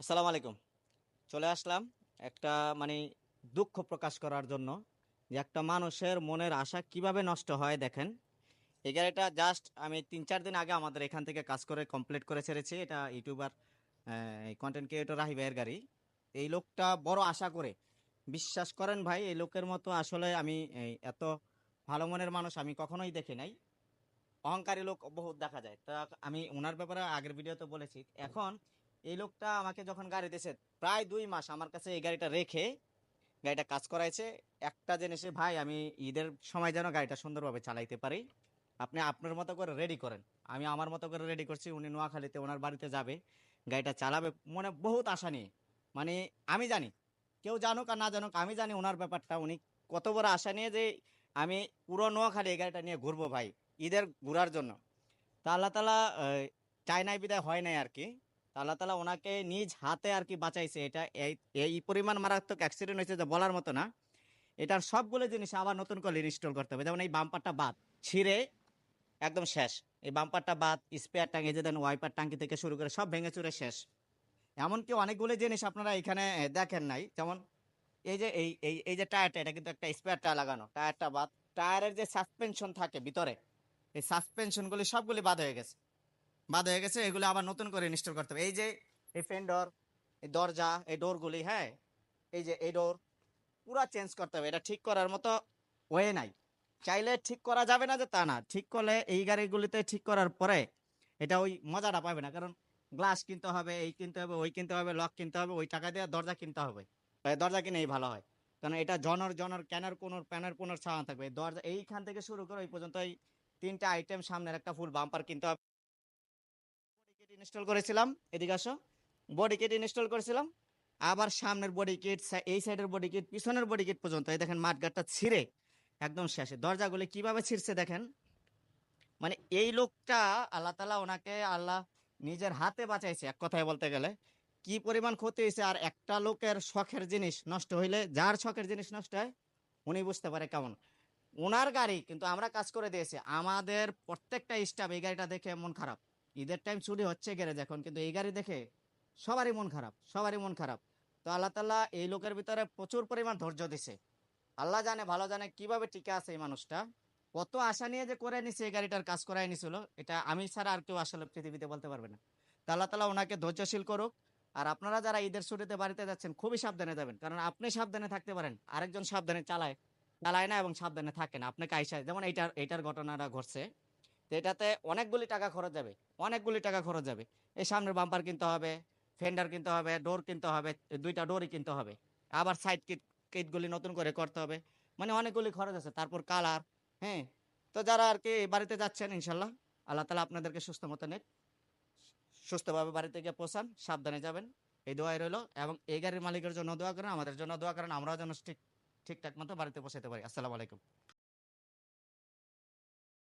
আসসালামু আলাইকুম। চলে আসলাম একটা মানে দুঃখ প্রকাশ করার জন্য যে একটা মানুষের মনের আশা কীভাবে নষ্ট হয় দেখেন। এই গাড়িটা জাস্ট আমি তিন চার দিন আগে আমাদের এখান থেকে কাজ করে কমপ্লিট করে ছেড়েছি। এটা ইউটিউবার কন্টেন্ট ক্রিয়েটর রাহি ভাইয়ের গাড়ি। এই লোকটা বড় আশা করে, বিশ্বাস করেন ভাই, এই লোকের মতো আসলে আমি এত ভালো মনের মানুষ আমি কখনোই দেখি নাই। অহংকারী লোক বহুত দেখা যায়। তা আমি ওনার ব্যাপারে আগের ভিডিওতে বলেছি। এখন এই লোকটা আমাকে যখন গাড়ি দিয়েছে, প্রায় দুই মাস আমার কাছে এই গাড়িটা রেখে গাড়িটা কাজ করাইছে। একটা জিনিসে ভাই, আমি ঈদের সময় যেন গাড়িটা সুন্দরভাবে চালাইতে পারি। আপনি আপনার মতো করে রেডি করেন। আমি আমার মতো করে রেডি করছি। উনি নোয়াখালীতে ওনার বাড়িতে যাবে, গাড়িটা চালাবে। মনে বহুত আশা নিয়ে। মানে আমি জানি, কেউ জানুক আর না জানুক, আমি জানি ওনার ব্যাপারটা। উনি কত বড় আশা নিয়ে যে আমি পুরো নোয়াখালী এই গাড়িটা নিয়ে ঘুরবো ভাই, ঈদের ঘোরার জন্য। তা আল্লাহ তালা চায়নায় বিদায়, হয় নাই আর কি। আল্লাহ তালা ওনাকে নিজ হাতে আর কি বাঁচাইছে। এটা এই পরিমাণ মারাত্মক অ্যাক্সিডেন্ট হয়েছে যে বলার মতো না। এটার সবগুলো জিনিস আবার নতুন করে ইনস্টল করতে হবে। যেমন এই বাম্পারটা বাদ, ছিঁড়ে একদম শেষ। এই বাম্পারটা বাদ স্পেয়ার টাঙ্কি যে দেন ওয়াইপার টাঙ্কি থেকে শুরু করে সব ভেঙে চুরে শেষ। এমনকি অনেকগুলো জিনিস আপনারা এখানে দেখেন নাই। যেমন এই যে, এই এই এই যে টায়ারটা এটা কিন্তু একটা স্পেয়ার টায়ার লাগানো। টায়ারটা বাদ। টায়ারের যে সাসপেনশন থাকে ভিতরে, এই সাসপেনশনগুলি সবগুলি বাদ হয়ে গেছে। বাদ হয়ে গেছে, এগুলো আবার নতুন করে ইনস্টল করতে হবে। এই যে, এই ফেন্ডর এই দরজা, এই ডোরগুলি হ্যাঁ? এই যে, এই ডোর পুরা চেঞ্জ করতে হবে। এটা ঠিক করার মতো ওয়ে নাই। চাইলে ঠিক করা যাবে না যে তা না। ঠিক করলে এই গাড়িগুলিতে ঠিক করার পরে এটা ওই মজাটা পাবে না। কারণ গ্লাস কিনতে হবে, এই কিনতে হবে, ওই কিনতে হবে লক কিনতে হবে, ওই টাকা দিয়ে দরজা কিনতে হবে। দরজা কিনেই ভালো হয়। কারণ এটা জনর জনর, ক্যানার কোনর প্যানার কোনর ছাড়ানো থাকবে। দরজা, এইখান থেকে শুরু করে ওই পর্যন্ত এই তিনটা আইটেম সামনের একটা ফুল বাম্পার কিনতে হবে। ইনস্টল করেছিলাম। এদিকে আসো। বডি কিট ইনস্টল করেছিলাম। আবার সামনের বডি কিট এই সাইডের বডি কিট পিছনের বডি কিট পর্যন্ত। এই দেখেন মাঠগাটটা ছিঁড়ে একদম শেষে। দরজাগুলি কীভাবে ছিঁড়ছে দেখেন। মানে এই লোকটা আল্লাহ তালা ওনাকে আল্লাহ নিজের হাতে বাঁচাইছে এক কথায় বলতে গেলে। কি পরিমাণ ক্ষতি হয়েছে আর একটা লোকের শখের জিনিস নষ্ট হইলে যার শখের জিনিস নষ্ট হয়, উনি বুঝতে পারে কেমন। ওনার গাড়ি কিন্তু আমরা কাজ করে দিয়েছি। আমাদের প্রত্যেকটা স্টাফ এই গাড়িটা দেখে মন খারাপ। ঈদের টাইম ছুটি হচ্ছে গ্যারেজ এখন কিন্তু এই গাড়ি দেখে সবারই মন খারাপ, সবারই মন খারাপ। তো আল্লাহ তাল্লাহ এই লোকের ভিতরে প্রচুর পরিমাণ ধৈর্য দিছে। আল্লাহ জানে, ভালো জানে কীভাবে টিকে আছে এই মানুষটা। কত আশা নিয়ে যে করে নিছে, এই গাড়িটার কাজ করাই নিছিল, এটা আমি ছাড়া আর কেউ আসলে পৃথিবীতে বলতে পারবে না। তো আল্লাহ তালা ওনাকে ধৈর্যশীল করুক। আর আপনারা যারা ঈদের ছুটিতে বাড়িতে যাচ্ছেন, খুবই সাবধানে যাবেন। কারণ আপনি সাবধানে থাকতে পারেন, আরেকজন সাবধানে চালায় চালায় না এবং সাবধানে থাকে না। আপনাকে আইসায় যেমন এইটার এইটার ঘটনাটা ঘটছে। তো এটাতে অনেকগুলি টাকা খরচ যাবে, অনেকগুলি টাকা খরচ যাবে। এই সামনের বাম্পার কিনতে হবে ফেন্ডার কিনতে হবে ডোর কিনতে হবে, দুইটা ডোরই কিনতে হবে। আবার সাইড কিট কিটগুলি নতুন করে করতে হবে। মানে অনেকগুলি খরচ আছে, তারপর কালার হ্যাঁ? তো যারা আর কি বাড়িতে যাচ্ছেন, ইনশাল্লাহ, আল্লাহ তালা আপনাদেরকে সুস্থ মতো নেক, সুস্থভাবে বাড়িতে গিয়ে পৌঁছান, সাবধানে যাবেন। এই দোয়াই রইল, এবং এই গাড়ির মালিকের জন্য দোয়া করেন, আমাদের জন্য দোয়া করেন, আমরাও যেন ঠিক, ঠিকঠাক মতো বাড়িতে পৌঁছাতে পারি। আসসালামু আলাইকুম।